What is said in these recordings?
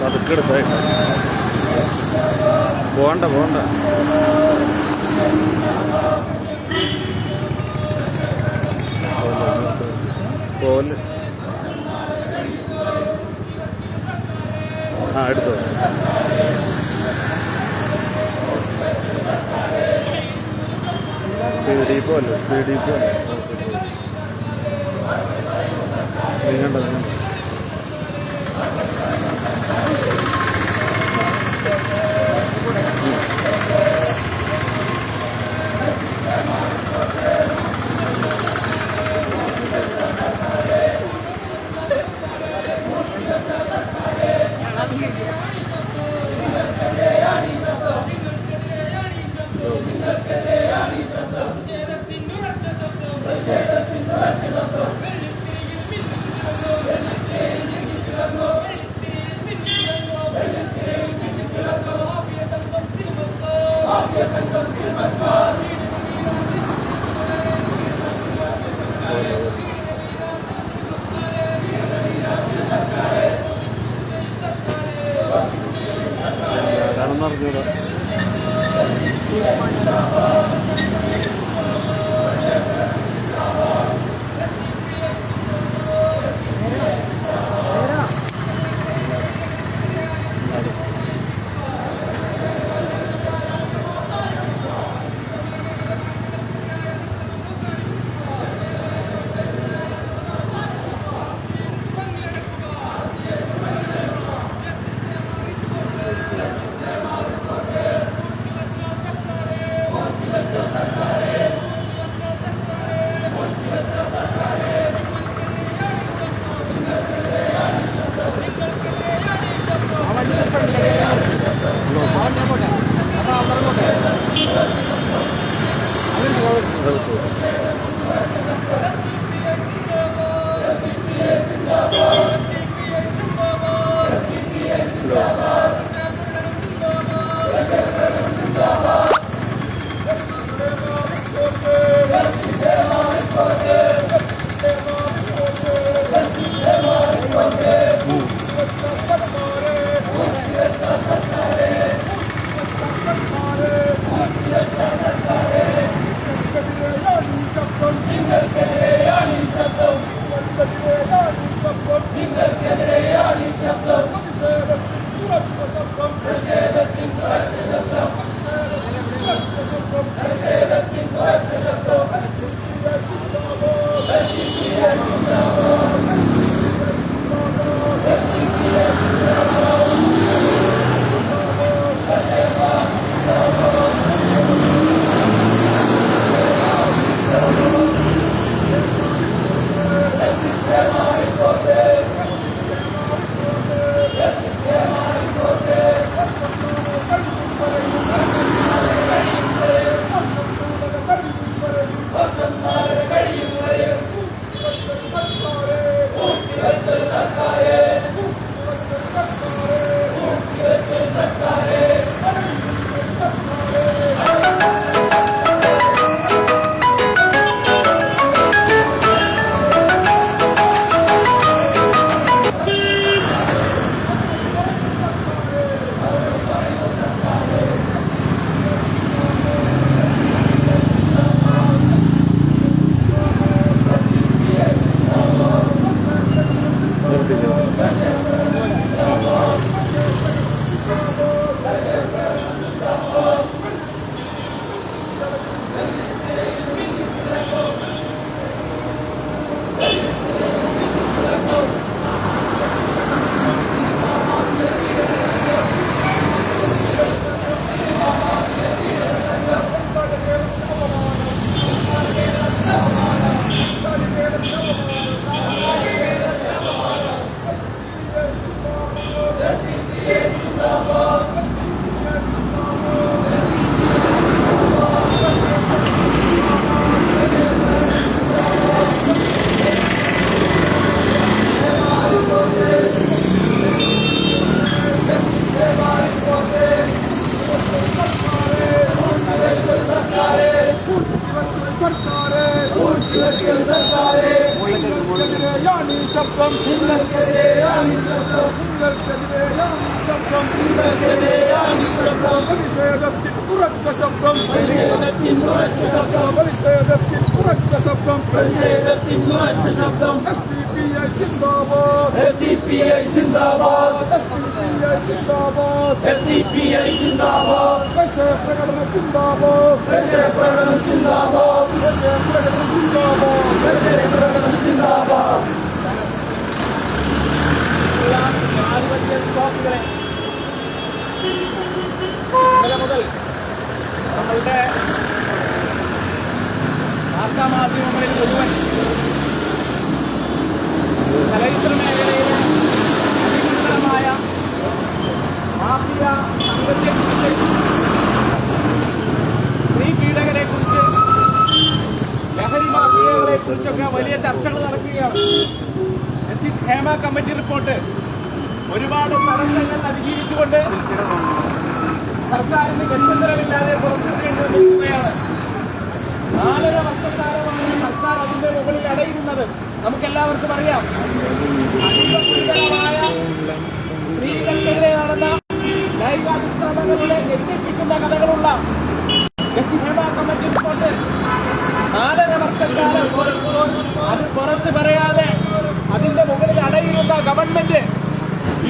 പതുക്കെ എടുത്തായിട്ട് പോകണ്ട പോകണ്ട പോലെ. ആ എടുത്തോ. സ്പീഡിൽ പോലെ സ്പീഡിൽ പോലെ. നീങ്ങണ്ട Thank you. ശബ്ദം പ്രതിഷേധത്തിൽ ഉറച്ച ശബ്ദം സിന്ദാബാദ് സിന്ദാബാദ് സിന്ദാബാദ് പ്രകടനം സിന്ദാബാദ് പ്രകടനം സിന്ദാബാദ് പ്രകടനം സിന്ദാബാദ് പ്രകടനം സിന്ദാബാദ് വിശ്വാസികളെ മുതൽ നമ്മളുടെ വാർത്താമാധ്യമങ്ങളിൽ മുഴുവൻ ചലച്ചിത്ര മേഖലയിലെ അതിമനോഹരമായ മാഫിയ സംഘത്തെക്കുറിച്ച് സ്ത്രീ പീഡകരെ കുറിച്ച് ലഹരി മാഫിയകളെക്കുറിച്ചൊക്കെ വലിയ ചർച്ചകൾ നടക്കുകയാണ്. Justice Hema committee report. ഒരുപാട് തടസ്സങ്ങൾ അതിജീവിച്ചുകൊണ്ട് സർക്കാരിന് ഗത്യന്തരമില്ലാതെ പുറത്തുവിടേണ്ടിയിരിക്കുകയാണ് നാലര വർഷക്കാലമാണ് സർക്കാർ അതിന്റെ മുകളിൽ അടയിരുന്നത്. നമുക്കെല്ലാവർക്കും അറിയാം. അതിഗുരുതരമായ സ്ത്രീകൾക്കെതിരെ നടന്ന ലൈംഗികാതിക്രമങ്ങളുടെ ഞെട്ടിപ്പിക്കുന്ന കഥകളുള്ള ജസ്റ്റിസ് സേവാ കമ്മിറ്റി റിപ്പോർട്ട്. നാലര വർഷക്കാലം അത് പുറത്ത് പറയാതെ അതിന്റെ മുകളിൽ അടയിരുന്ന ഗവൺമെന്റ്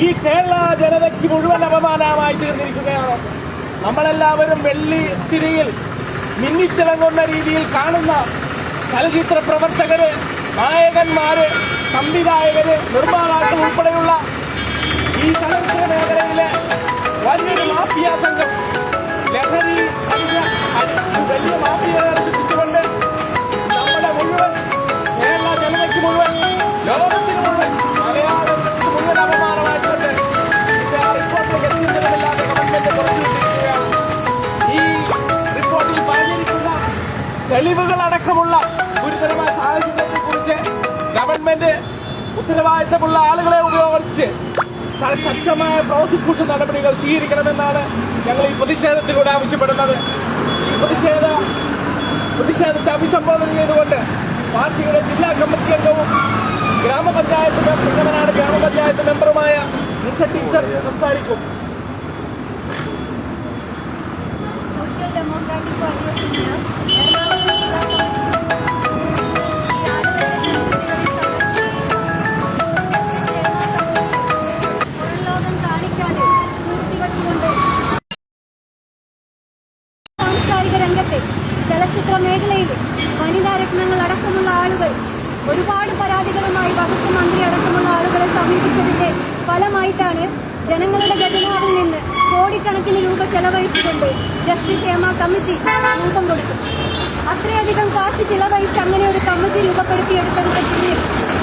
ഈ കേരള ജനതയ്ക്ക് മുഴുവൻ അപമാനമായി തീർന്നിരിക്കുകയാണ്. നമ്മളെല്ലാവരും വെള്ളി തിരിയിൽ മിന്നിത്തിളങ്ങുന്ന രീതിയിൽ കാണുന്ന ചലച്ചിത്ര പ്രവർത്തകര് നായകന്മാര് സംവിധായകര് നിർമ്മാതാക്കൾ ഉൾപ്പെടെയുള്ള ഈ ചലച്ചിത്ര മേഖലയിലെ വലിയൊരു മാഫിയ സംഘം ലഹരി വലിയ മാഫിയ സൃഷ്ടിച്ചുകൊണ്ട് ശക്തമായ പ്രോസിക്യൂഷൻ നടപടികൾ സ്വീകരിക്കണമെന്നാണ് ഞങ്ങൾ ഈ പ്രതിഷേധത്തിലൂടെ ആവശ്യപ്പെടുന്നത്. ഈ പ്രതിഷേധ പ്രതിഷേധത്തെ അഭിസംബോധന ചെയ്തുകൊണ്ട് പാർട്ടിയുടെ ജില്ലാ കമ്മിറ്റി അംഗവും ഗ്രാമപഞ്ചായത്ത് മെമ്പർ ഗ്രാമപഞ്ചായത്ത് മെമ്പറുമായ ടീച്ചർ സംസാരിക്കും ഒരുപാട് വകുപ്പ് മന്ത്രി അടക്കമുള്ള ആളുകളെ സമീപിച്ചതിന്റെ ഫലമായിട്ടാണ് ജനങ്ങളുടെ ഖജനാവിൽ നിന്ന് കോടിക്കണക്കിന് രൂപ ചെലവഴിച്ചുകൊണ്ട് ജസ്റ്റിസ് ഹേമ കമ്മിറ്റി രൂപം കൊടുത്തു. അത്രയധികം കാശ് ചിലവഴിച്ച് അങ്ങനെ ഒരു കമ്മിറ്റി രൂപപ്പെടുത്തിയെടുത്തതിന്റെ പിന്നിൽ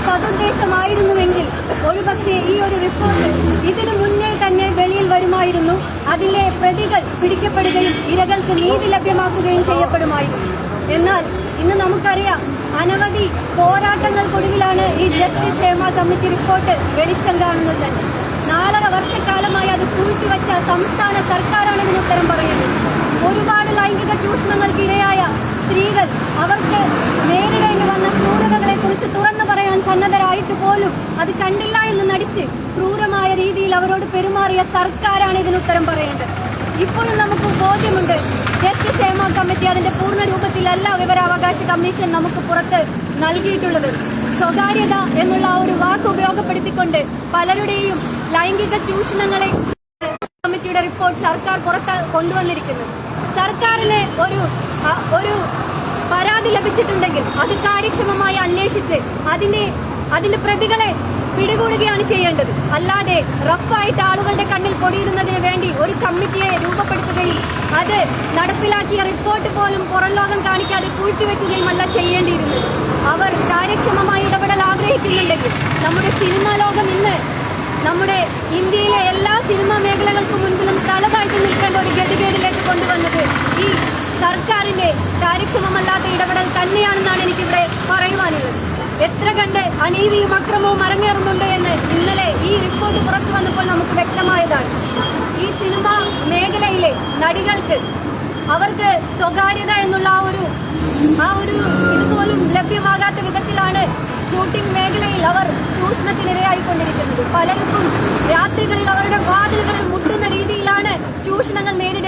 സതുദ്ദേശമായിരുന്നുവെങ്കിൽ ഒരുപക്ഷെ ഈ ഒരു റിപ്പോർട്ട് ഇതിനു മുന്നേ തന്നെ വെളിയിൽ വരുമായിരുന്നു. അതിലെ പ്രതികൾ പിടിക്കപ്പെടുകയും ഇരകൾക്ക് നീതി ലഭ്യമാക്കുകയും ചെയ്യപ്പെടുമായിരുന്നു. എന്നാൽ ഇന്ന് നമുക്കറിയാം അനവധി പോരാട്ടങ്ങൾക്കൊടുവിലാണ് ഈ ജസ്റ്റിസ് ഹേമ കമ്മിറ്റി റിപ്പോർട്ട് വെളിച്ചം കാണുന്നത് തന്നെ നാലര വർഷക്കാലമായി അത് പൂഴ്ത്തിവെച്ച സംസ്ഥാന സർക്കാരാണ് ഇതിന് ഉത്തരം പറയുന്നത്. ഒരുപാട് ലൈംഗിക ചൂഷണങ്ങൾക്ക് ഇരയായ സ്ത്രീകൾ അവർക്ക് നേരിടേണ്ടി വന്ന ക്രൂരതകളെ കുറിച്ച് തുറന്നു പറയാൻ സന്നദ്ധരായിട്ട് പോലും അത് കണ്ടില്ല എന്ന് നടിച്ച് ക്രൂരമായ രീതിയിൽ അവരോട് പെരുമാറിയ സർക്കാരാണ് ഇതിന് ഉത്തരം പറയേണ്ടത് ഇപ്പോഴും നമുക്ക് ബോധ്യമുണ്ട്. ജസ്റ്റിസ് ഹേമ കമ്മിറ്റി അതിന്റെ പൂർണ രൂപത്തിലല്ല വിവരാവകാശ കമ്മീഷൻ നമുക്ക് പുറത്ത് നൽകിയിട്ടുള്ളത്. സ്വകാര്യത എന്നുള്ള ആ ഒരു വാക്ക് ഉപയോഗപ്പെടുത്തിക്കൊണ്ട് പലരുടെയും ലൈംഗിക ചൂഷണങ്ങളെ കമ്മിറ്റിയുടെ റിപ്പോർട്ട് സർക്കാർ പുറത്ത് കൊണ്ടുവന്നിരിക്കുന്നു. സർക്കാരിന് ഒരു ഒരു പരാതി ലഭിച്ചിട്ടുണ്ടെങ്കിൽ അത് കാര്യക്ഷമമായി അന്വേഷിച്ച് അതിനെ അതിന്റെ പ്രതികളെ പിടികൂടുകയാണ് ചെയ്യേണ്ടത്. അല്ലാതെ റഫായിട്ട് ആളുകളുടെ കണ്ണിൽ പൊടിയിടുന്നതിന് വേണ്ടി ഒരു കമ്മിറ്റിയെ രൂപപ്പെടുത്തുകയും അത് നടപ്പിലാക്കിയ റിപ്പോർട്ട് പോലും പുറം ലോകം കാണിക്കാതെ പൂഴ്ത്തിവെക്കുകയും അല്ല ചെയ്യേണ്ടിയിരുന്നത്. അവർ കാര്യക്ഷമമായി ഇടപെടൽ ആഗ്രഹിക്കുന്നുണ്ടെങ്കിൽ നമ്മുടെ സിനിമാ ലോകം ഇന്ന് നമ്മുടെ ഇന്ത്യയിലെ എല്ലാ സിനിമാ മേഖലകൾക്ക് മുൻപിലും തലതായിട്ട് നിൽക്കേണ്ട ഒരു ഗതികേടിലേക്ക് കൊണ്ടുവന്നത് ഈ സർക്കാരിന്റെ കാര്യക്ഷമമല്ലാത്ത ഇടപെടൽ തന്നെയാണെന്നാണ് എനിക്കിവിടെ പറയുവാനുള്ളത്. എത്ര കണ്ട് അനീതിയും അക്രമവും അരങ്ങേറുന്നുണ്ട് എന്ന് ഇന്നലെ ഈ റിപ്പോർട്ട് പുറത്തു വന്നപ്പോൾ നമുക്ക് വ്യക്തമായതാണ്. ഈ സിനിമ മേഖലയിലെ നടികൾക്ക് അവർക്ക് സ്വകാര്യത എന്നുള്ള ആ ഒരു ആ ഒരു ഇതുപോലും ലഭ്യമാകാത്ത വിധത്തിലാണ് ഷൂട്ടിംഗ് മേഖലയിൽ അവർ ചൂഷണത്തിനിരയായിക്കൊണ്ടിരിക്കുന്നത്. പലർക്കും രാത്രികളിൽ അവരുടെ വാതിലുകളിൽ മുട്ടുന്ന രീതിയിലാണ് ചൂഷണങ്ങൾ നേരിടേണ്ടി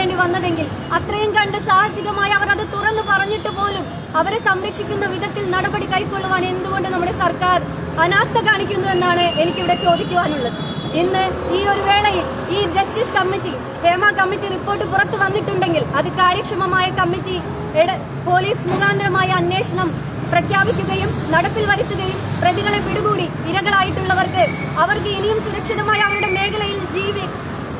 വന്നതെങ്കിൽ അത്രയും കണ്ട് സാഹസികമായി അവർ അത് തുറന്നു പറഞ്ഞിട്ട് പോലും അവരെ സംരക്ഷിക്കുന്ന വിധത്തിൽ നടപടി കൈക്കൊള്ളുവാൻ എന്തുകൊണ്ട് നമ്മുടെ സർക്കാർ അനാസ്ഥ കാണിക്കുന്നു എന്നാണ് എനിക്കിവിടെ ചോദിക്കുവാനുള്ളത്. ഇന്ന് ഈ ഒരു വേളയിൽ ഈ justice committee Hema committee report പുറത്തു വന്നിട്ടുണ്ടെങ്കിൽ അത് കാര്യക്ഷമമായ കമ്മിറ്റി പോലീസ് മുഖാന്തരമായ അന്വേഷണം പ്രഖ്യാപിക്കുകയും നടപ്പിൽ വരുത്തുകയും പ്രതികളെ പിടികൂടി ഇരകളായിട്ടുള്ളവർക്ക് അവർക്ക് ഇനിയും സുരക്ഷിതമായി അവരുടെ മേഖലയിൽ ജീവി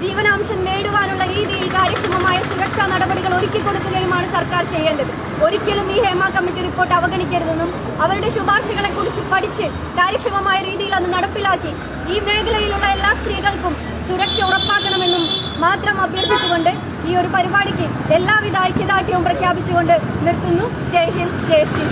ജീവനാംശം നേടുവാനുള്ള രീതിയിൽ കാര്യക്ഷമമായ സുരക്ഷാ നടപടികൾ ഒരുക്കി കൊടുക്കുകയുമാണ് സർക്കാർ ചെയ്യേണ്ടത്. ഒരിക്കലും ഈ ഹേമ കമ്മിറ്റി റിപ്പോർട്ട് അവഗണിക്കരുതെന്നും അവരുടെ ശുപാർശകളെ കുറിച്ച് പഠിച്ച് കാര്യക്ഷമമായ രീതിയിൽ അത് നടപ്പിലാക്കി ഈ മേഖലയിലുള്ള എല്ലാ സ്ത്രീകൾക്കും സുരക്ഷ ഉറപ്പാക്കണമെന്നും മാത്രം അഭ്യർത്ഥിച്ചുകൊണ്ട് ഈ ഒരു പരിപാടിക്ക് എല്ലാവിധ ഐക്യദാർഢ്യവും പ്രഖ്യാപിച്ചുകൊണ്ട് നിർത്തുന്നു. ജയ് ഹിന്ദ് ജയ് ശ്രീ.